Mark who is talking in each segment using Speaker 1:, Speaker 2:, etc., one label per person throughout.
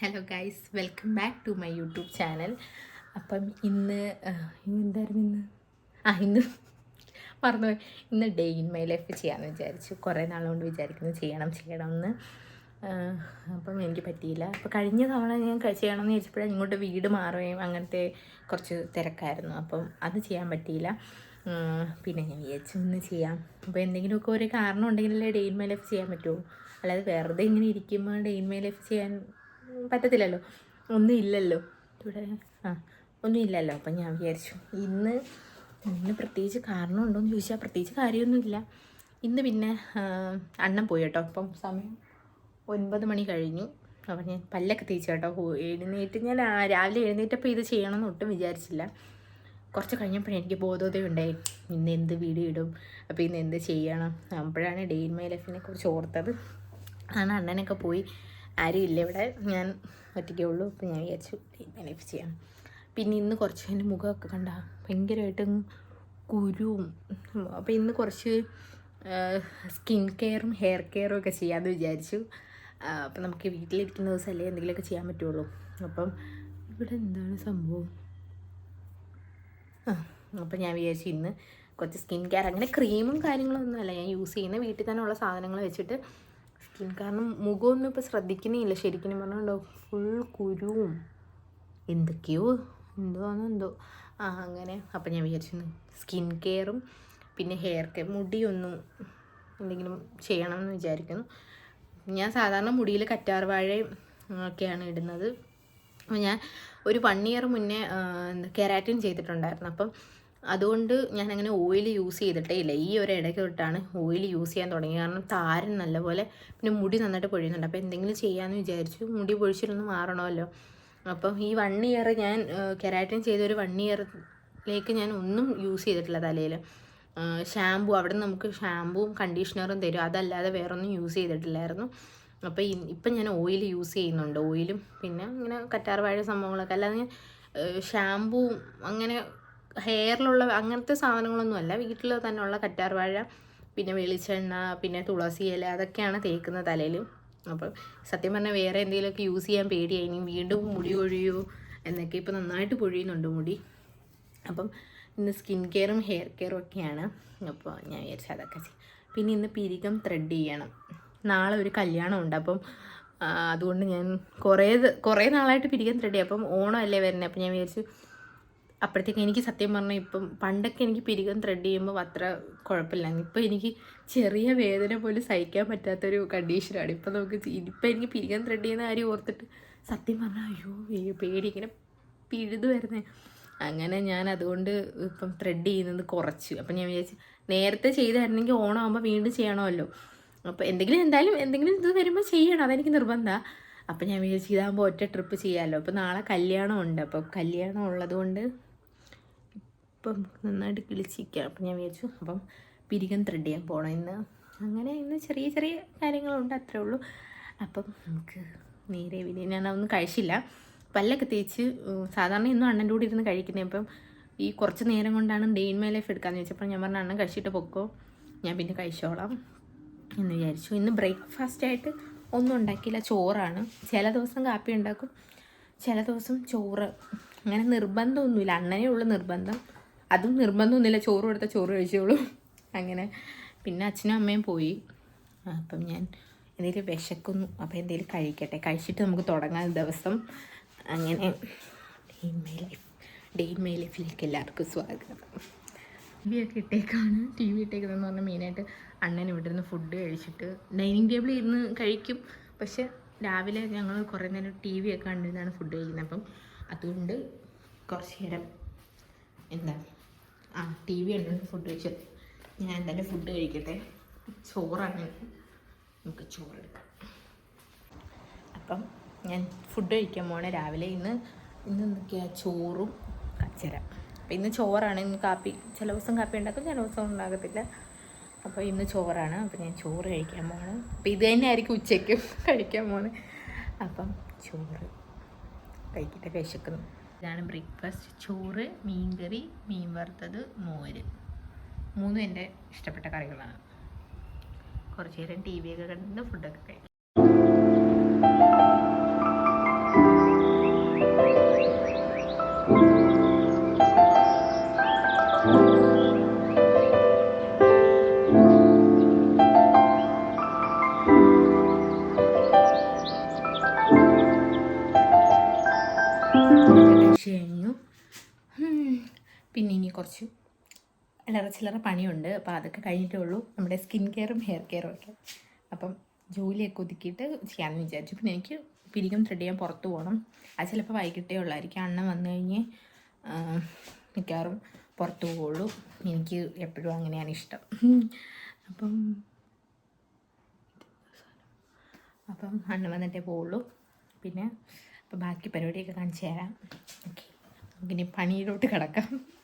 Speaker 1: Hello guys welcome back to my YouTube channel അപ്പം ഇന്ന് എന്തായിരുന്നു ഇന്ന്? ആ ഇന്ന് മറന്നുപോയി. ഇന്ന് ഡേ ഇൻ മൈ ലൈഫ് ചെയ്യാമെന്ന് വിചാരിച്ചു. കുറേ നാളുകൊണ്ട് വിചാരിക്കുന്നു ചെയ്യണം ചെയ്യണം എന്ന് അപ്പം എനിക്ക് പറ്റിയില്ല. അപ്പോൾ കഴിഞ്ഞ തവണ ഞാൻ ചെയ്യണമെന്ന് ചോദിച്ചപ്പോഴാണ് ഇങ്ങോട്ട് വീട് മാറുകയും അങ്ങനത്തെ കുറച്ച് തിരക്കായിരുന്നു. അപ്പം അത് ചെയ്യാൻ പറ്റിയില്ല. പിന്നെ ഞാൻ വിചാരിച്ചു ഇന്ന് ചെയ്യാം. അപ്പോൾ എന്തെങ്കിലുമൊക്കെ ഒരു കാരണം ഉണ്ടെങ്കിലല്ലേ ഡെയിൻ മൈ ലൈഫ് ചെയ്യാൻ പറ്റുമോ അല്ലാതെ വെറുതെ ഇങ്ങനെ ഇരിക്കുമ്പോൾ ഡെയിൻ മൈ ലൈഫ് ചെയ്യാൻ പറ്റത്തില്ലല്ലോ. ഒന്നും ഇല്ലല്ലോ ഇവിടെ ആ ഒന്നും ഇല്ലല്ലോ അപ്പം ഞാൻ വിചാരിച്ചു ഇന്ന് ഇന്ന് പ്രത്യേകിച്ച് കാരണം ഉണ്ടോയെന്ന് ചോദിച്ചാൽ പ്രത്യേകിച്ച് കാര്യമൊന്നുമില്ല. ഇന്ന് പിന്നെ അണ്ണം പോയി കേട്ടോ. അപ്പം സമയം ഒൻപത് മണി കഴിഞ്ഞു. അപ്പം ഞാൻ പല്ലൊക്കെ തേച്ച് കേട്ടോ. എഴുന്നേറ്റ് ഞാൻ രാവിലെ എഴുന്നേറ്റപ്പോൾ ഇത് ചെയ്യണമെന്ന് ഒട്ടും വിചാരിച്ചില്ല. കുറച്ച് കഴിഞ്ഞപ്പോഴേ എനിക്ക് ഉണ്ടായി. ഇന്ന് എന്ത് വീഡിയോ ഇടും? അപ്പോൾ ഇന്ന് എന്ത് ചെയ്യണം? അപ്പോഴാണ് ഡെയിൻ മൈ ലൈഫിനെ കുറിച്ച് ഓർത്തത്. ആണ് അണ്ണനൊക്കെ പോയി ആരും ഇല്ല ഇവിടെ. ഞാൻ ഒറ്റയ്ക്കേ ഉള്ളൂ. അപ്പോൾ ഞാൻ വിചാരിച്ചു മാനേജ് ചെയ്യാം. പിന്നെ ഇന്ന് കുറച്ച് എന്റെ മുഖമൊക്കെ കണ്ട ഭയങ്കരമായിട്ട് കുരുവും അപ്പോൾ ഇന്ന് കുറച്ച് സ്കിൻ കെയറും ഹെയർ കെയറും ഒക്കെ ചെയ്യാമെന്ന് വിചാരിച്ചു. അപ്പം നമുക്ക് വീട്ടിലിരിക്കുന്ന ദിവസമല്ലേ എന്തെങ്കിലുമൊക്കെ ചെയ്യാൻ പറ്റുള്ളൂ. അപ്പം ഇവിടെ എന്താണ് സംഭവം? അപ്പം ഞാൻ വിചാരിച്ചു ഇന്ന് കുറച്ച് സ്കിൻ കെയർ. അങ്ങനെ ക്രീമും കാര്യങ്ങളൊന്നും അല്ല. ഞാൻ യൂസ് ചെയ്യുന്ന വീട്ടിൽ തന്നെ ഉള്ള സാധനങ്ങൾ വെച്ചിട്ട് സ്കിൻ കാരണം മുഖമൊന്നും ഇപ്പോൾ ശ്രദ്ധിക്കുന്നില്ല. ശരിക്കും പറഞ്ഞുണ്ടോ ഫുൾ കുരുവും. എന്തൊക്കെയോ എന്തോന്നോ എന്തോ. ആ അങ്ങനെ. അപ്പം ഞാൻ വിചാരിച്ചു സ്കിൻ കെയറും പിന്നെ ഹെയർ കെയർ മുടിയൊന്നും എന്തെങ്കിലും ചെയ്യണം എന്ന് വിചാരിക്കുന്നു. ഞാൻ സാധാരണ മുടിയിൽ കറ്റാർവാഴയും ഒക്കെയാണ് ഇടുന്നത്. ഞാൻ ഒരു വൺ ഇയർ മുന്നേ എന്താ കെരാറ്റിൻ ചെയ്തിട്ടുണ്ടായിരുന്നു. അപ്പം അതുകൊണ്ട് ഞാൻ അങ്ങനെ ഓയിൽ യൂസ് ചെയ്തിട്ടേ ഇല്ല. ഈ ഒരു ഇടയ്ക്ക് തൊട്ടാണ് ഓയിൽ യൂസ് ചെയ്യാൻ തുടങ്ങി കാരണം താരൻ നല്ലപോലെ പിന്നെ മുടി നന്നായിട്ട് പൊഴിയുന്നുണ്ട്. അപ്പോൾ എന്തെങ്കിലും ചെയ്യാമെന്ന് വിചാരിച്ചു മുടി പൊഴിച്ചിട്ടൊന്ന് മാറണമല്ലോ. അപ്പം ഈ വൺ ഇയർ ഞാൻ കെരാറ്റിൻ ചെയ്തൊരു വൺ ഇയറിലേക്ക് ഞാൻ ഒന്നും യൂസ് ചെയ്തിട്ടില്ല തലയിൽ. ഷാമ്പു അവിടെ നമുക്ക് ഷാമ്പുവും കണ്ടീഷണറും തരും. അതല്ലാതെ വേറൊന്നും യൂസ് ചെയ്തിട്ടില്ലായിരുന്നു. അപ്പോൾ ഇപ്പം ഞാൻ ഓയിൽ യൂസ് ചെയ്യുന്നുണ്ട്. ഓയിലും പിന്നെ ഇങ്ങനെ കറ്റാർവാഴ സംഭവങ്ങളൊക്കെ. അല്ലാതെ ഞാൻ ഷാമ്പുവും അങ്ങനെ ഹെയറിലുള്ള അങ്ങനത്തെ സാധനങ്ങളൊന്നും അല്ല വീട്ടിൽ ഉള്ള കറ്റാർവാഴ പിന്നെ വെളിച്ചെണ്ണ പിന്നെ തുളസി ഇല അതൊക്കെയാണ് തേക്കുന്നത് തലയിൽ അപ്പം സത്യം പറഞ്ഞാൽ വേറെ എന്തെങ്കിലുമൊക്കെ യൂസ് ചെയ്യാൻ പേടിയായി. ഇനി വീണ്ടും മുടി കൊഴിയോ എന്നൊക്കെ ഇപ്പം നന്നായിട്ട് പൊഴിയുന്നുണ്ട് മുടി. അപ്പം ഇന്ന് സ്കിൻ കെയറും ഹെയർ കെയറും ഒക്കെയാണ്. അപ്പോൾ ഞാൻ വിചാരിച്ചു അതൊക്കെ ചെയ്യും. പിന്നെ ഇന്ന് പിരികം ത്രെഡ് ചെയ്യണം. നാളെ ഒരു കല്യാണം ഉണ്ട് അപ്പം അതുകൊണ്ട് ഞാൻ കുറേ കുറേ നാളായിട്ട് പിരികം ത്രെഡ് ചെയ്യും. അപ്പം ഓണമല്ലേ വരുന്നത് അപ്പം ഞാൻ വിചാരിച്ചു അപ്പോഴത്തേക്ക് എനിക്ക് സത്യം പറഞ്ഞാൽ ഇപ്പം പണ്ടൊക്കെ എനിക്ക് പിരികം ത്രെഡ് ചെയ്യുമ്പോൾ അത്ര കുഴപ്പമില്ല. ഇപ്പം എനിക്ക് ചെറിയ വേദന പോലും സഹിക്കാൻ പറ്റാത്തൊരു കണ്ടീഷനാണ് ഇപ്പം നമുക്ക് ഇപ്പം എനിക്ക് പിരികം ത്രെഡ് ചെയ്യുന്ന കാര്യം ഓർത്തിട്ട് സത്യം പറഞ്ഞാൽ അയ്യോ പേടി ഇങ്ങനെ പിഴുത് വരുന്നേ. അങ്ങനെ ഞാൻ അതുകൊണ്ട് ഇപ്പം ത്രെഡ് ചെയ്യുന്നത് കുറച്ചു. അപ്പം ഞാൻ വിചാരിച്ചു നേരത്തെ ചെയ്തായിരുന്നെങ്കിൽ ഓണമാകുമ്പോൾ വീണ്ടും ചെയ്യണമല്ലോ. അപ്പോൾ എന്തെങ്കിലും എന്തായാലും എന്തെങ്കിലും ഇത് വരുമ്പോൾ ചെയ്യണം. അതെനിക്ക് നിർബന്ധമാണ് അപ്പം ഞാൻ വിചാരിച്ചു ഇതാകുമ്പോൾ ഒറ്റ ട്രിപ്പ് ചെയ്യാമല്ലോ അപ്പോൾ നാളെ കല്യാണം ഉണ്ട് അപ്പം കല്യാണം ഉള്ളതുകൊണ്ട് ഇപ്പം നന്നായിട്ട് കിളിച്ചിരിക്കുക അപ്പം ഞാൻ വിചാരിച്ചു അപ്പം പിരികം ത്രെഡ് ചെയ്യാൻ പോകണം ഇന്ന്. അങ്ങനെ ഇന്ന് ചെറിയ ചെറിയ കാര്യങ്ങളുണ്ട് അത്രേ ഉള്ളൂ. അപ്പം നമുക്ക് നേരെ വിനെ ഞാൻ അതൊന്നും കഴിച്ചില്ല. പല്ലൊക്കെ തേച്ച് സാധാരണ ഇന്നും അണ്ണന്റെ കൂടെ ഇരുന്ന് കഴിക്കുന്നത് അപ്പം ഈ കുറച്ച് നേരം കൊണ്ടാണ് ഡെയിൻ മൈ ലൈഫ് എടുക്കാമെന്ന് ചോദിച്ചപ്പോൾ ഞാൻ പറഞ്ഞ അണ്ണൻ കഴിച്ചിട്ട് പൊക്കോ. ഞാൻ പിന്നെ കഴിച്ചോളാം. എന്ന് വിചാരിച്ചു. ഇന്ന് ബ്രേക്ക്ഫാസ്റ്റ് ആയിട്ട് ഒന്നും ഉണ്ടാക്കിയില്ല. ചോറാണ്. ചില ദിവസം കാപ്പി ഉണ്ടാക്കും ചില ദിവസം ചോറ്. അങ്ങനെ നിർബന്ധമൊന്നുമില്ല. അണ്ണനെ ഉള്ളൂ നിർബന്ധം. അതും നിർബന്ധമൊന്നുമില്ല. ചോറ് കൊടുത്ത ചോറ് കഴിച്ചോളൂ. അങ്ങനെ. പിന്നെ അച്ഛനും അമ്മയും പോയി. അപ്പം ഞാൻ എന്തെങ്കിലും വിശക്കുന്നു. അപ്പോൾ എന്തെങ്കിലും കഴിക്കട്ടെ. കഴിച്ചിട്ട് നമുക്ക് തുടങ്ങാൻ ദിവസം. അങ്ങനെ day in my life. Day in my ലൈഫിലേക്ക് എല്ലാവർക്കും സ്വാഗതം. ടി വി ഒക്കെ ഇട്ടേക്കാണ്. ടി വി ഇട്ടേക്കുന്നതെന്ന് പറഞ്ഞാൽ മെയിനായിട്ട് അണ്ണൻ ഇവിടെ നിന്ന് ഫുഡ് കഴിച്ചിട്ട് ഡൈനിങ് ടേബിളിൽ ഇരുന്ന് കഴിക്കും. പക്ഷെ രാവിലെ ഞങ്ങൾ കുറേ നേരം ടി വി ഒക്കെ കണ്ടിരുന്നാണ് ഫുഡ് കഴിക്കുന്നത്. അപ്പം അതുകൊണ്ട് കുറച്ച് നേരം എന്താ ആ ടി വി കണ്ടുകൊണ്ട് ഫുഡ് കഴിച്ചത് ഞാൻ എന്തായാലും ഫുഡ് കഴിക്കട്ടെ. ചോറാണ്. നമുക്ക് ചോറെടുക്കാം. അപ്പം ഞാൻ ഫുഡ് കഴിക്കാൻ പോണേ രാവിലെ. ഇന്ന് ഇന്ന് എന്തൊക്കെയാണ് ചോറും കച്ചര അപ്പം ഇന്ന് ചോറാണ്. ഇന്ന് കാപ്പി ചില ദിവസം കാപ്പി ഉണ്ടാക്കും ചില ദിവസം ഉണ്ടാകത്തില്ല അപ്പോൾ ഇന്ന് ചോറാണ്. അപ്പം ഞാൻ ചോറ് കഴിക്കാൻ പോണ് അപ്പം ഇത് തന്നെ ആയിരിക്കും ഉച്ചയ്ക്കും കഴിക്കാൻ പോണ് അപ്പം ചോറ് കഴിക്കട്ടെ വിശക്കുന്നു. ഇതാണ് ബ്രേക്ക്ഫാസ്റ്റ്. ചോറ് മീൻകറി മീൻ വറുത്തത് മോര്. മൂന്നും എന്റെ ഇഷ്ടപ്പെട്ട കറികളാണ്. കുറച്ചു നേരം ടി വി ഒക്കെ കണ്ട് ഫുഡൊക്കെ കഴിക്കും കഴിഞ്ഞു. പിന്നെ ഇനി കുറച്ച് ഇളറ ചില്ലറ പണിയുണ്ട്. അപ്പോൾ അതൊക്കെ കഴിഞ്ഞിട്ടേ ഉള്ളൂ. നമ്മുടെ സ്കിൻ കെയറും ഹെയർ കെയറും ഒക്കെ. അപ്പം ജോലിയൊക്കെ ഒതുക്കിയിട്ട് ചെയ്യാമെന്ന് വിചാരിച്ചു. പിന്നെ എനിക്ക് പിരികം ത്രെഡ് ചെയ്യാൻ പുറത്ത് പോകണം. അത് ചിലപ്പോൾ വൈകിട്ടേ ഉള്ളായിരിക്കും. അണ്ണൻ വന്നു കഴിഞ്ഞ് മിക്കവാറും പുറത്ത് പോവുള്ളൂ. എനിക്ക് എപ്പോഴും അങ്ങനെയാണ് ഇഷ്ടം. അപ്പം അപ്പം അണ്ണൻ വന്നിട്ടേ പോവുള്ളൂ. പിന്നെ അപ്പം ബാക്കി പരിപാടിയൊക്കെ കാണിച്ചു തരാം. ഓക്കെ നമുക്കിനി പണിയിലോട്ട് കിടക്കാം.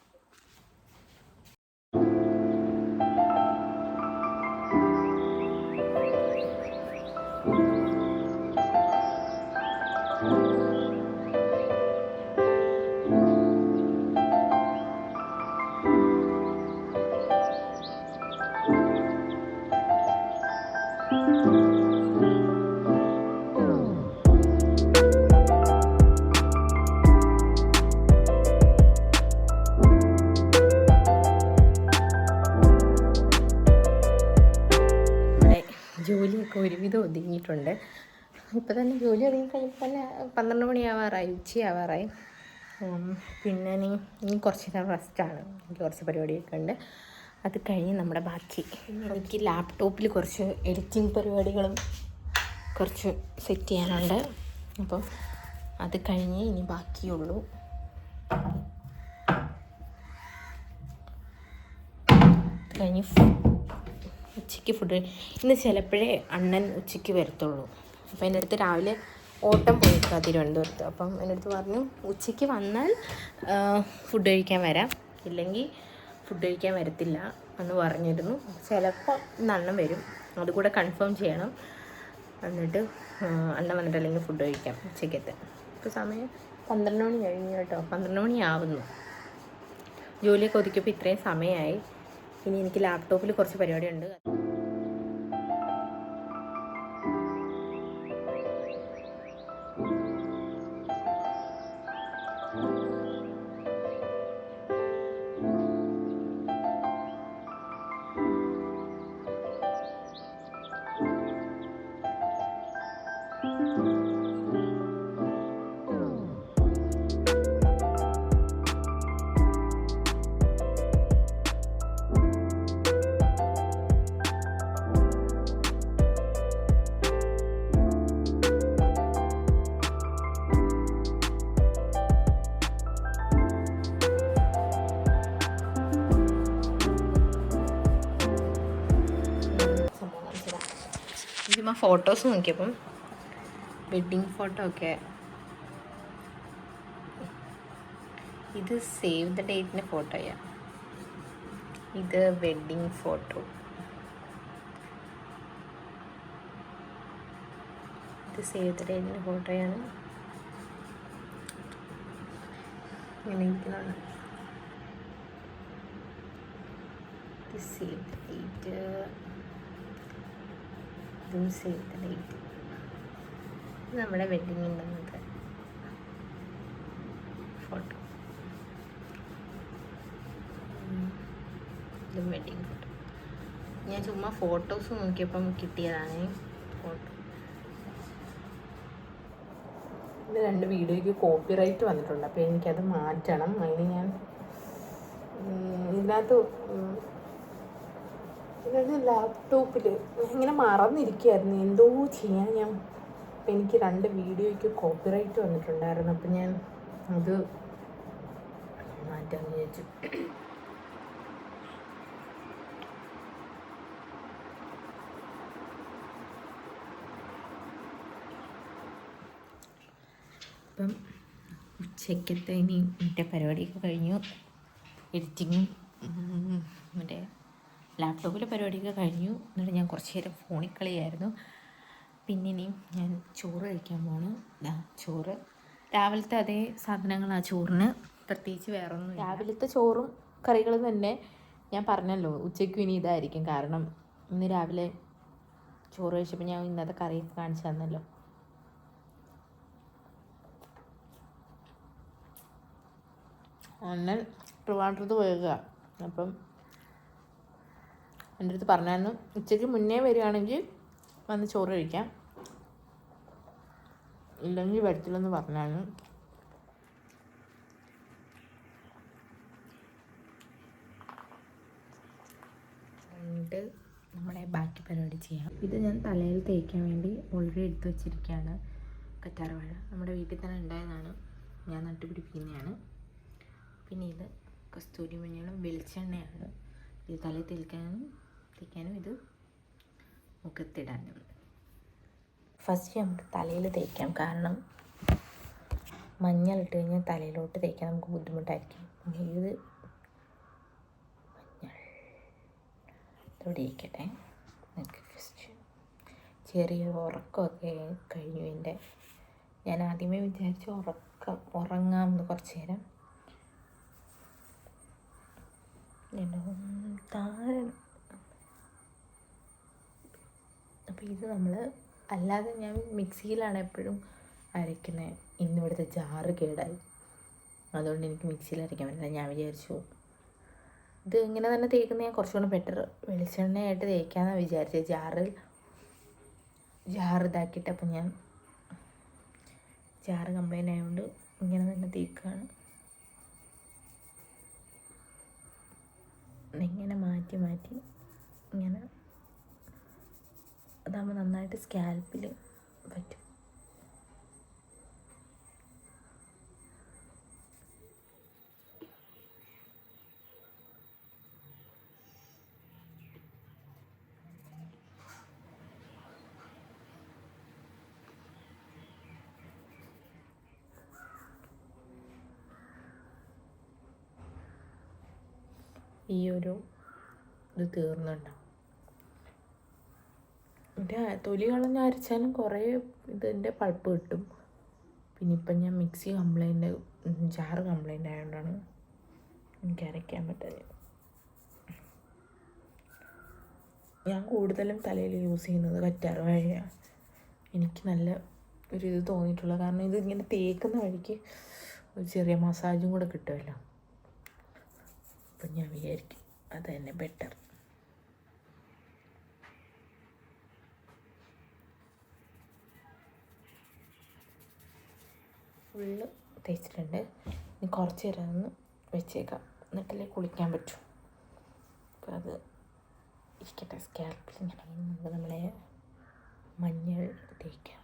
Speaker 1: ഒരുവിധം ഇപ്പം തന്നെ ജോലി തുടങ്ങി കഴിഞ്ഞപ്പോൾ തന്നെ പന്ത്രണ്ട് മണിയാവാറായി ഉച്ചയാവാറായി. പിന്നെ ഇനി ഇനി കുറച്ച് നേരം റെസ്റ്റാണ് എനിക്ക് കുറച്ച് പരിപാടിയൊക്കെ ഉണ്ട്. അത് കഴിഞ്ഞ് നമ്മുടെ ബാക്കി. എനിക്ക് ലാപ്ടോപ്പിൽ കുറച്ച് എഡിറ്റിംഗ് പരിപാടികളും കുറച്ച് സെറ്റ് ചെയ്യാനുണ്ട്. അപ്പം അത് കഴിഞ്ഞ് ഇനി ബാക്കിയുള്ളൂ. അത് കഴിഞ്ഞ് ഉച്ചയ്ക്ക് ഫുഡ് ഇന്ന് ചിലപ്പോഴേ അണ്ണൻ ഉച്ചയ്ക്ക് വരത്തുള്ളൂ. അപ്പോൾ എന്റെ അടുത്ത് രാവിലെ ഓട്ടം പോയിക്കാം തിരുവനന്തപുരത്ത്. അപ്പം എന്റെ അടുത്ത് പറഞ്ഞു ഉച്ചയ്ക്ക് വന്നാൽ ഫുഡ് കഴിക്കാൻ വരാം. ഇല്ലെങ്കിൽ ഫുഡ് കഴിക്കാൻ വരത്തില്ല എന്ന് പറഞ്ഞിരുന്നു. ചിലപ്പോൾ ഇന്ന് അണ്ണൻ വരും. അതുകൂടെ കൺഫേം ചെയ്യണം. എന്നിട്ട് അണ്ണൻ വന്നിട്ട് അല്ലെങ്കിൽ ഫുഡ് കഴിക്കാം ഉച്ചയ്ക്കത്തെ. ഇപ്പോൾ സമയം പന്ത്രണ്ട് മണി കഴിഞ്ഞു കേട്ടോ. പന്ത്രണ്ട് മണിയാവുന്നു ജോലിയൊക്കെ ഒതുക്കിയപ്പോൾ ഇത്രയും സമയമായി ഇനി എനിക്ക് ലാപ്ടോപ്പിൽ കുറച്ച് പരിപാടിയുണ്ട്. ഫോട്ടോസ് നോക്കിയപ്പം വെഡ്ഡിങ് ഫോട്ടോ ഒക്കെ. ഇത് സേവ് ദ ഡേറ്റിന്റെ ഫോട്ടോയാ. ഇത് വെഡ്ഡിങ് ഫോട്ടോ. ഇത് സേവ് ദ ഡേറ്റിന്റെ ഫോട്ടോയാണ്. ഇങ്ങനെ ഇരിക്കുന്നുണ്ട്. Save the date. Save the date നമ്മുടെ വെഡിങ്ങിന്റെ അന്നത്തെ ഫോട്ടോ ഇതും വെഡിങ് ഫോട്ടോ ഞാൻ ചുമ്മാ ഫോട്ടോസ് നോക്കിയപ്പം കിട്ടിയതാണ് ഫോട്ടോ ഇത് രണ്ട് വീഡിയോയ്ക്ക് കോപ്പി റൈറ്റ് വന്നിട്ടുണ്ട്. അപ്പോൾ എനിക്കത് മാറ്റണം. അതിന് ഞാൻ ഇതിനകത്ത് ഇതൊരു ലാപ്ടോപ്പിൽ ഇങ്ങനെ മറന്നിരിക്കുകയായിരുന്നു എന്തോ ചെയ്യാൻ ഞാൻ എനിക്ക് രണ്ട് വീഡിയോയ്ക്ക് കോപ്പിറൈറ്റ് വന്നിട്ടുണ്ടായിരുന്നു. അപ്പം ഞാൻ അത് മാറ്റാൻ വിചാരിച്ചു. അപ്പം ഉച്ചയ്ക്കത്തെ ഇനി മറ്റേ പരിപാടിയൊക്കെ കഴിഞ്ഞു. എഡിറ്റിങ്ങും മറ്റേ ലാപ്ടോപ്പിലെ പരിപാടിയൊക്കെ കഴിഞ്ഞു. എന്നിട്ട് ഞാൻ കുറച്ച് നേരം ഫോണിൽ കളിയായിരുന്നു. പിന്നെ ഇനിയും ഞാൻ ചോറ് കഴിക്കാൻ പോണു. ചോറ്. രാവിലത്തെ അതേ സാധനങ്ങളാണ് ചോറിന്. പ്രത്യേകിച്ച് വേറെ ഒന്നും രാവിലത്തെ ചോറും കറികളും തന്നെ ഞാൻ പറഞ്ഞല്ലോ ഉച്ചയ്ക്കും ഇനി ഇതായിരിക്കും. കാരണം ഇന്ന് രാവിലെ ചോറ് കഴിച്ചപ്പോൾ ഞാൻ ഇന്നത്തെ കറിയൊക്കെ കാണിച്ചു തന്നല്ലോ. അണ്ണൻ ട്രിവാൻഡ്രത്ത് പോയേക്കുക അപ്പം എന്റെ അടുത്ത് പറഞ്ഞായിരുന്നു ഉച്ചയ്ക്ക് മുന്നേ വരികയാണെങ്കിൽ വന്ന് ചോറ് കഴിക്കാം. ഇല്ലെങ്കിൽ വരത്തില്ലെന്ന് പറഞ്ഞായിരുന്നു. എന്നിട്ട് നമ്മുടെ ബാക്കി പരിപാടി ചെയ്യാം. ഇത് ഞാൻ തലയിൽ തേക്കാൻ വേണ്ടി ഓൾറെഡി എടുത്തു വച്ചിരിക്കുകയാണ് കറ്റാർവാഴ നമ്മുടെ വീട്ടിൽ തന്നെ ഉണ്ടായതാണ്. ഞാൻ നട്ടുപിടിപ്പിക്കുന്നതാണ് പിന്നെ ഇത് കസ്തൂരി മഞ്ഞളും വെളിച്ചെണ്ണയാണ്. ഇത് തലയിൽ തേൽക്കാനും തേക്കാനും ഇത് മുഖത്തിടാനും ഫസ്റ്റ് നമുക്ക് തലയിൽ തേക്കാം. കാരണം മഞ്ഞൾ ഇട്ട് കഴിഞ്ഞാൽ തലയിലോട്ട് തേക്കാൻ നമുക്ക് ബുദ്ധിമുട്ടായിരിക്കും. ഇത് മഞ്ഞൾ. ഇതോടെ ഇരിക്കട്ടെ. നമുക്ക് ഫസ്റ്റ് ചെറിയൊരു ഉറക്കമൊക്കെ കഴിഞ്ഞു എന്റെ ഞാൻ ആദ്യമേ വിചാരിച്ചു ഉറക്കം ഉറങ്ങാമെന്ന് കുറച്ച് നേരം. താരണം ഇത് നമ്മൾ അല്ലാതെ ഞാൻ മിക്സിയിലാണ് എപ്പോഴും അരയ്ക്കുന്നത് ഇന്നിവിടുത്തെ ജാറ് കേടായി. അതുകൊണ്ട് എനിക്ക് മിക്സിയിൽ അരയ്ക്കാൻ പറ്റില്ല. ഞാൻ വിചാരിച്ചു ഇത് ഇങ്ങനെ തന്നെ തേക്കുന്ന ഞാൻ കുറച്ചുകൂടെ ബെറ്റർ വെളിച്ചെണ്ണയായിട്ട് തേക്കാമെന്നാണ് വിചാരിച്ചത് ജാറിൽ ജാറ് ഇതാക്കിയിട്ട് അപ്പം ഞാൻ ജാറ് കംപ്ലൈന്റ് ആയതുകൊണ്ട് ഇങ്ങനെ തന്നെ തേക്കുകയാണ് ഇങ്ങനെ മാറ്റി മാറ്റി ഇങ്ങനെ അതാകുമ്പോൾ നന്നായിട്ട് സ്കാൽപ്പിൽ പറ്റും. ഈ ഒരു ഇത് തീർന്നുണ്ടാവും എന്റെ തൊലി കളഞ്ഞ് അരച്ചാലും കുറേ ഇതിന്റെ പൾപ്പ് കിട്ടും. പിന്നെ ഇപ്പം ഞാൻ മിക്സി കംപ്ലൈന്റ് ജാറ് കംപ്ലൈന്റ് ആയതുകൊണ്ടാണ് എനിക്ക് അരയ്ക്കാൻ പറ്റാതെ ഞാൻ കൂടുതലും തലയിൽ യൂസ് ചെയ്യുന്നത് കറ്റാർ വാഴയാണ്. എനിക്ക് നല്ല ഒരു ഇത് തോന്നിയിട്ടുള്ളത് കാരണം ഇത് ഇങ്ങനെ തേക്കുന്ന വഴിക്ക് ഒരു ചെറിയ മസാജും കൂടെ കിട്ടുമല്ലോ. അപ്പം ഞാൻ വിചാരിക്കും അത് തന്നെ ബെറ്റർ ഫുള്ള് തേച്ചിട്ടുണ്ട്. ഇനി കുറച്ച് നേരം ഒന്ന് വെച്ചേക്കാം. എന്നിട്ടല്ലേ കുളിക്കാൻ പറ്റൂ. അപ്പോൾ അത് ഇരിക്കട്ടെ. സ്കാൽപ്പിൽ ഇങ്ങനെ നമുക്ക് നമ്മളെ മഞ്ഞൾ തേക്കാം.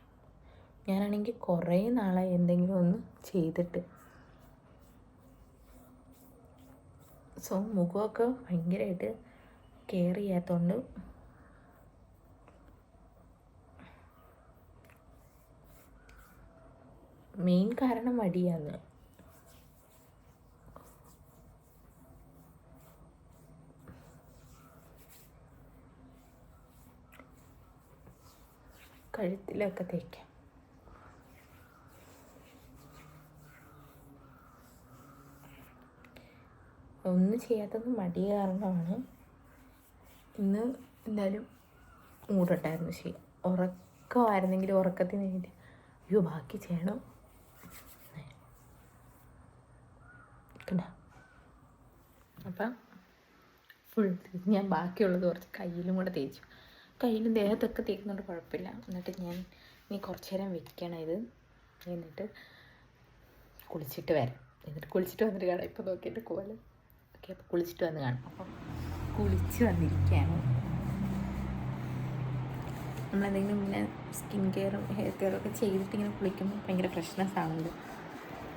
Speaker 1: ഞാനാണെങ്കിൽ കുറേ നാളായി എന്തെങ്കിലും ഒന്ന് ചെയ്തിട്ട്. സോ മുഖമൊക്കെ ഭയങ്കരമായിട്ട് കെയർ ചെയ്യാത്തതുകൊണ്ട് മെയിൻ കാരണം മടിയാണ് കഴുത്തിലൊക്കെ തേക്കാം. ഒന്നും ചെയ്യാത്തത് മടിയ കാരണമാണ്. ഇന്ന് എന്തായാലും മൂടട്ടായിരുന്നു ചെയ്യാം ഉറക്കമായിരുന്നെങ്കിൽ ഉറക്കത്തിന് വേണ്ടി. അയ്യോ ബാക്കി ചെയ്യണം. കണ്ട അപ്പം ഫുൾ ഞാൻ ബാക്കിയുള്ളത് കുറച്ച് കയ്യിലും കൂടെ തേച്ചു. കയ്യിലും ദേഹത്തൊക്കെ തേക്കുന്നുണ്ട് കുഴപ്പമില്ല. എന്നിട്ട് ഞാൻ ഇനി കുറച്ച് നേരം വെക്കണം ഇത്. എന്നിട്ട് കുളിച്ചിട്ട് വരാം. എന്നിട്ട് കുളിച്ചിട്ട് വന്നിട്ട് കാണാം. ഇപ്പം നോക്കിയിട്ട് കോൽ. ഓക്കെ അപ്പോൾ കുളിച്ചിട്ട് വന്ന് കാണാം. അപ്പം കുളിച്ച് വന്നിരിക്കുകയാണ്. നമ്മളെന്തെങ്കിലും ഇങ്ങനെ സ്കിൻ കെയറും ഹെയർ കെയറും ഒക്കെ ചെയ്തിട്ട് ഇങ്ങനെ കുളിക്കുമ്പോൾ ഭയങ്കര ഫ്രഷ്നെസ് ആണല്ലോ.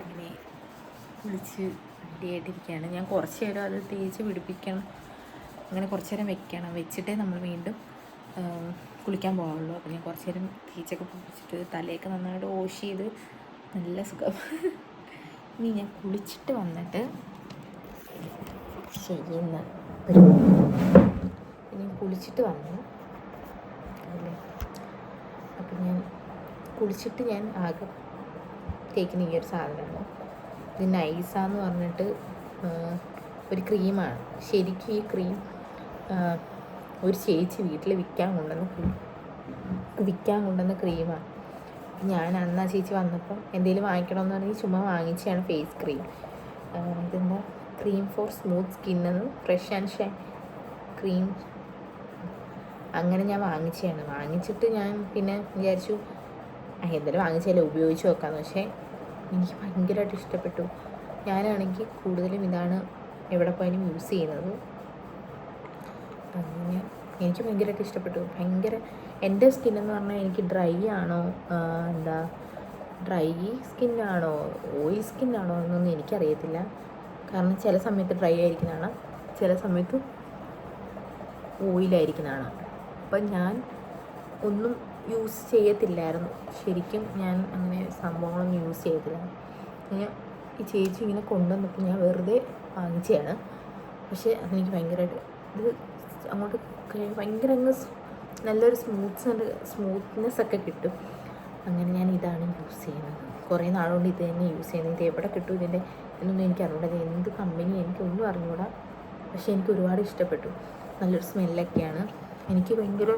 Speaker 1: അങ്ങനെ കുളിച്ച് റെഡിയായിട്ടിരിക്കുകയാണ്. ഞാൻ കുറച്ച് നേരം അത് തേച്ച് പിടിപ്പിക്കണം. അങ്ങനെ കുറച്ച് നേരം വെക്കണം. വെച്ചിട്ടേ നമ്മൾ വീണ്ടും കുളിക്കാൻ പോകാവുള്ളൂ. അപ്പോൾ ഞാൻ കുറച്ച് നേരം തേച്ചൊക്കെ പിടിപ്പിച്ചിട്ട് തലയൊക്കെ നന്നായിട്ട് വാഷ് ചെയ്ത് നല്ല സുഖം. ഇനി ഞാൻ കുളിച്ചിട്ട് വന്നിട്ട് ചെയ്യുന്ന ഞാൻ കുളിച്ചിട്ട് വന്നു. അപ്പം ഞാൻ കുളിച്ചിട്ട് ഞാൻ ആകെ തേക്കുന്ന ഈ ഒരു സാധനമാണ് ഇത് നൈസാന്ന് പറഞ്ഞിട്ട് ഒരു ക്രീമാണ്. ശരിക്കും ഈ ക്രീം ഒരു ചേച്ചി വീട്ടിൽ വിൽക്കാൻ കൊണ്ടുവന്ന വിൽക്കാൻ കൊണ്ടുവന്ന ക്രീമാണ്. ഞാൻ അന്ന് ആ ചേച്ചി വന്നപ്പം എന്തെങ്കിലും വാങ്ങിക്കണമെന്ന് പറഞ്ഞാൽ ചുമ്മാ വാങ്ങിച്ചതാണ് ഫേസ് ക്രീം. ഇതെന്താ? ക്രീം ഫോർ സ്മൂത്ത് സ്കിൻ എന്ന് ഫ്രഷ് ആൻഡ് ഷൈൻ ക്രീം. അങ്ങനെ ഞാൻ വാങ്ങിച്ചതാണ്. വാങ്ങിച്ചിട്ട് ഞാൻ പിന്നെ വിചാരിച്ചു എന്തായാലും വാങ്ങിച്ചാലേ ഉപയോഗിച്ച് നോക്കാമെന്ന് പക്ഷേ എനിക്ക് ഭയങ്കരമായിട്ട് ഇഷ്ടപ്പെട്ടു. ഞാനാണെങ്കിൽ കൂടുതലും ഇതാണ് എവിടെ പോയാലും യൂസ് ചെയ്യുന്നത്. അങ്ങനെ എനിക്ക് ഭയങ്കരമായിട്ട് ഇഷ്ടപ്പെട്ടു. ഭയങ്കര എന്റെ സ്കിൻ എന്ന് പറഞ്ഞാൽ എനിക്ക് ഡ്രൈ ആണോ എന്താ ഡ്രൈ സ്കിന്നാണോ ഓയിൽ സ്കിന്നാണോ എന്നൊന്നും എനിക്കറിയത്തില്ല. കാരണം ചില സമയത്ത് ഡ്രൈ ആയിരിക്കുന്നതാണ് ചില സമയത്ത് ഓയിലായിരിക്കുന്നതാണ് അപ്പം ഞാൻ ഒന്നും യൂസ് ചെയ്യത്തില്ലായിരുന്നു. ശരിക്കും ഞാൻ അങ്ങനെ സംഭവങ്ങളൊന്നും യൂസ് ചെയ്തില്ല ഞാൻ ഈ ചേച്ചി ഇങ്ങനെ കൊണ്ടുവന്നപ്പോൾ ഞാൻ വെറുതെ വാങ്ങിച്ചതാണ്. പക്ഷേ അതെനിക്ക് ഭയങ്കരമായിട്ട് ഇത് അങ്ങോട്ട് ഭയങ്കര അങ്ങ് നല്ലൊരു സ്മൂത്ത് സ്മൂത്ത്നെസ് ഒക്കെ കിട്ടും. അങ്ങനെ ഞാൻ ഇതാണ് യൂസ് ചെയ്യുന്നത്. കുറേ നാളുകൊണ്ട് ഇത് തന്നെ യൂസ് ചെയ്യുന്നത്. ഇത് എവിടെ കിട്ടും ഇതിന്റെ എന്നൊന്നും എനിക്ക് അറിഞ്ഞൂടാ. ഇത് എന്ത് കമ്പനി എനിക്കൊന്നും അറിഞ്ഞൂടാ. പക്ഷേ എനിക്ക് ഒരുപാട് ഇഷ്ടപ്പെട്ടു. നല്ലൊരു സ്മെല്ലൊക്കെയാണ് എനിക്ക് ഭയങ്കര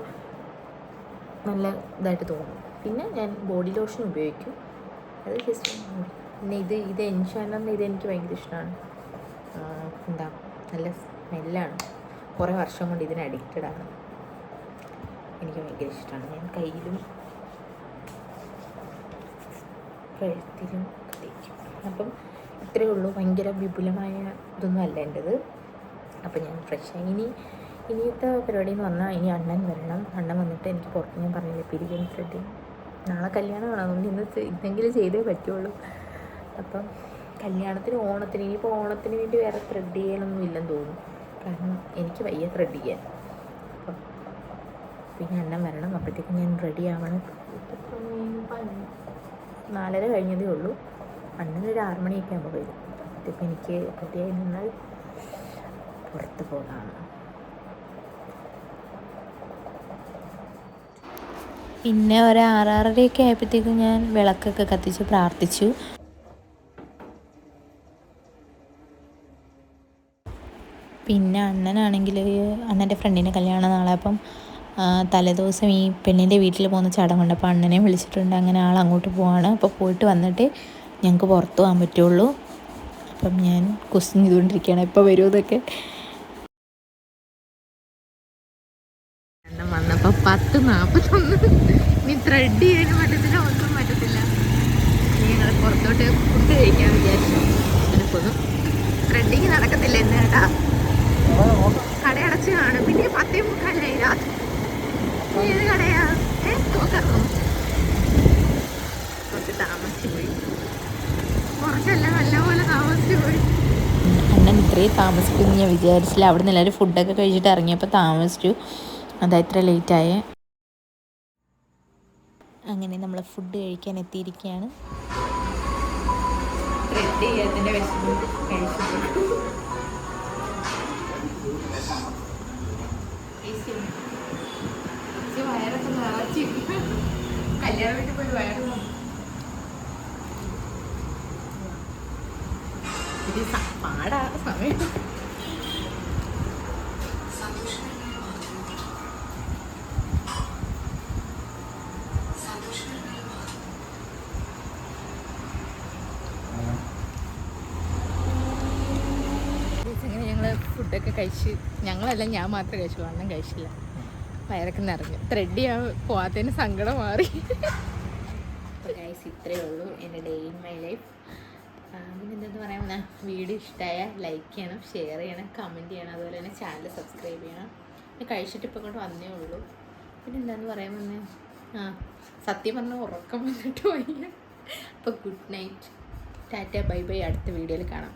Speaker 1: നല്ല ഇതായിട്ട് തോന്നും. പിന്നെ ഞാൻ ബോഡി ലോഷൻ ഉപയോഗിക്കും. അത് ജസ്റ്റ് പിന്നെ ഇത് ഇത് എൻഷാനെന്ന് ഇത് എനിക്ക് ഭയങ്കര ഇഷ്ടമാണ് എന്താ നല്ല സ്മെല്ലാണ്. കുറേ വർഷം കൊണ്ട് ഇതിന് അഡിക്റ്റഡ് ആണ്. എനിക്ക് ഭയങ്കര ഇഷ്ടമാണ് ഞാൻ കയ്യിലും കഴുത്തിലും തേക്കും. അപ്പം ഇത്രയേ ഉള്ളൂ. ഭയങ്കര വിപുലമായ ഇതൊന്നും അല്ല എന്റെത്. അപ്പം ഞാൻ ഫ്രഷ് ഇനി ഇനിയത്തെ പരിപാടി എന്ന് പറഞ്ഞാൽ ഇനി അണ്ണൻ വരണം. അണ്ണൻ വന്നിട്ട് എനിക്ക് പുറത്ത് ഞാൻ പറഞ്ഞില്ലേ പിരികൻ ശ്രദ്ധി നാളെ കല്യാണമാണ് അതുകൊണ്ട് ഇന്ന് ഇന്നെങ്കിലും ചെയ്തേ പറ്റുള്ളൂ. അപ്പം കല്യാണത്തിന് ഓണത്തിന് ഇനിയിപ്പോൾ ഓണത്തിന് വേണ്ടി വേറെ ത്രെഡ് ചെയ്യാനൊന്നും ഇല്ലെന്ന് തോന്നുന്നു. കാരണം എനിക്ക് വയ്യ ത്രെഡ് ചെയ്യാൻ. അപ്പം പിന്നെ അണ്ണൻ വരണം. അപ്പോഴത്തേക്കും ഞാൻ റെഡി ആവണം. നാലര കഴിഞ്ഞതേ ഉള്ളൂ. അണ്ണൻ ഒരു ആറുമണിയൊക്കെ ആകുമ്പോൾ വരും. അപ്പോഴത്തേക്കും എനിക്ക് റെഡിയായി നിന്നാൽ പുറത്ത് പോകാം.
Speaker 2: പിന്നെ ഒരു ആറാറരയൊക്കെ ആയപ്പോഴത്തേക്കും ഞാൻ വിളക്കൊക്കെ കത്തിച്ച് പ്രാർത്ഥിച്ചു. പിന്നെ അണ്ണനാണെങ്കിൽ അണ്ണന്റെ ഫ്രണ്ടിന്റെ കല്യാണം നാളെ അപ്പം തലേദിവസം ഈ പെണ്ണിന്റെ വീട്ടിൽ പോകുന്ന ചടങ്ങുണ്ട് അപ്പോൾ അണ്ണനെ വിളിച്ചിട്ടുണ്ട്. അങ്ങനെ ആൾ അങ്ങോട്ട് പോവാണ്. അപ്പോൾ പോയിട്ട് വന്നിട്ട് ഞങ്ങൾക്ക് പുറത്തു പോകാൻ പറ്റുള്ളൂ. അപ്പം ഞാൻ ക്വസ്റ്റ്യൻ ചെയ്തുകൊണ്ടിരിക്കുകയാണ്. എപ്പോൾ വരുമോ ഇതൊക്കെ?
Speaker 1: വന്നപ്പോൾ പത്ത് നാൽപ്പത്തൊന്ന് ത്രെഡ് ചെയ്യാനും പറ്റത്തില്ല ഒന്നും പറ്റത്തില്ല. ഞങ്ങൾ പുറത്തോട്ട് ഫുഡ് കഴിക്കാൻ വിചാരിച്ചു? എനിക്കൊന്നും ത്രെഡിങ് നടക്കത്തില്ല എന്ന് കേട്ടാ. കടയടച്ച് കാണും. പിന്നെ പത്തേ മുക്കാലായി രാത്രി. ഏത് കടയാ? ഏ നോക്കാം കുറച്ച് താമസിച്ചു പോയി. കുറച്ചല്ല നല്ലപോലെ താമസിച്ചു പോയി.
Speaker 2: അണ്ണൻ ഇത്രയും താമസിക്കുമെന്ന് ഞാൻ വിചാരിച്ചില്ല. അവിടെ നിന്ന് എല്ലാവരും ഫുഡൊക്കെ കഴിച്ചിട്ട് ഇറങ്ങിയപ്പോൾ താമസിച്ചു. അതാ ഇത്ര ലേറ്റായേ അങ്ങനെ നമ്മൾ ഫുഡ് കഴിക്കാൻ എത്തിയിരിക്കുകയാണ്
Speaker 1: വീട്ടിൽ പോയി പാടാ സമയം അങ്ങനെ ഞങ്ങൾ ഫുഡൊക്കെ കഴിച്ച് ഞങ്ങളല്ല ഞാൻ മാത്രമേ കഴിച്ചു വണ്ണം കഴിച്ചില്ല. വയറൊക്കെ നിറഞ്ഞു. ത്രെഡ് ചെയ്യാൻ പോവാത്തതിന് സങ്കടം മാറി. ഗൈസ് ഇത്രയേ ഉള്ളൂ എന്റെ ഡേ ഇൻ മൈ ലൈഫ് പിന്നെ എന്തെന്ന് പറയാൻ വീഡിയോ ഇഷ്ടമായ ലൈക്ക് ചെയ്യണം ഷെയർ ചെയ്യണം കമന്റ് ചെയ്യണം അതുപോലെ തന്നെ ചാനൽ സബ്സ്ക്രൈബ് ചെയ്യണം. പിന്നെ കഴിച്ചിട്ട് ഇപ്പം കൊണ്ട് വന്നേ ഉള്ളൂ. പിന്നെ എന്താന്ന് പറയാൻ വന്നേ? ആ സത്യം പറഞ്ഞാൽ ഉറക്കം വന്നിട്ട് പോയി. അപ്പോൾ good night tata bye bye അടുത്ത വീഡിയോയിൽ കാണാം.